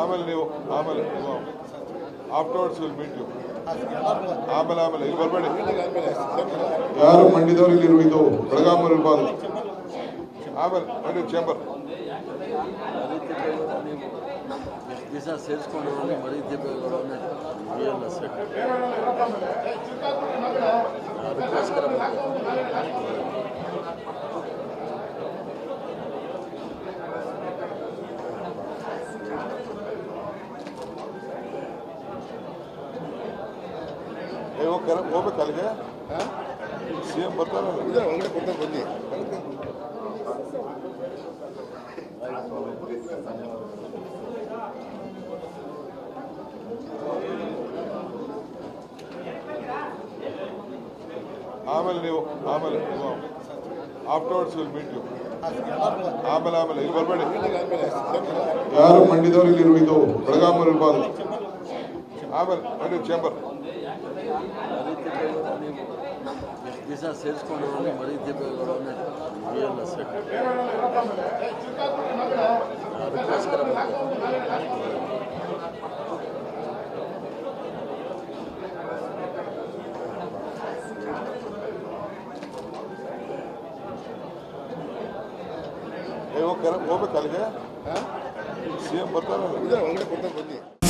ಆಮೇಲೆ ನೀವು ಆಮೇಲೆ ನೀವು ಆಫ್ಟರ್ವರ್ಡ್ಸ್ ವಿಲ್ ಮೀಟ್ ಯು ಆಮೇಲೆ ಆಮೇಲೆ ಇಲ್ ಬರಬೇಡಿ ಇಲ್ಲಿ ಬನ್ನಿ ಯಾರು ಮಂಡಿದವರು ಇಲ್ಲಿರೋದು ಬಡಗಾಮರಲ್ಲಿ ಬರ್ತಾರೆ ಆಮೇಲೆ ಆನ್ ಚೇಂಬರ್ ನಿಜಾ ಸೇರಿಸಿಕೊಂಡು ಮರಿತಿಬೆಗಳನ್ನ ವಿಲ್ ಅಸೆಟ್ ಆಮೇಲೆ ಚಿಕಾಕುತಿ ನಮ್ದು ಧನ್ಯವಾದಗಳು એવો કરો ગોબે કલે હે સેમ બત રહો ઈંગલીશ બત રહો બને આમેલે ન્યુ આમેલે વાહ આફ્ટરવર્ડસ વિલ મીટ યુ આમેલે આમેલે ઈલ બરબેડી યાર મંડી દોર ઈલ રૂ ઈદો બળગામર ઇલ બાદ આમેલે આને ચેમ્બર ಮರೀತಿದ್ದವರನ್ನು ಎಷ್ಟು ದಿವಸ ಸೇರಿಸ್ಕೊಂಡವರನ್ನು ಮರೀತಿದ್ದವರನ್ನು ರಿಯಲ್ ಅಸೆಟ್ ಅದಕ್ಕೋಸ್ಕರ ಹೋಗ್ಬೇಕು ಅಲ್ಲಿಗೆ ಸಿ ಎಂ ಬರ್ತಾರೆ ಒಳಗಡೆ ಬರ್ತಾರೆ ಬನ್ನಿ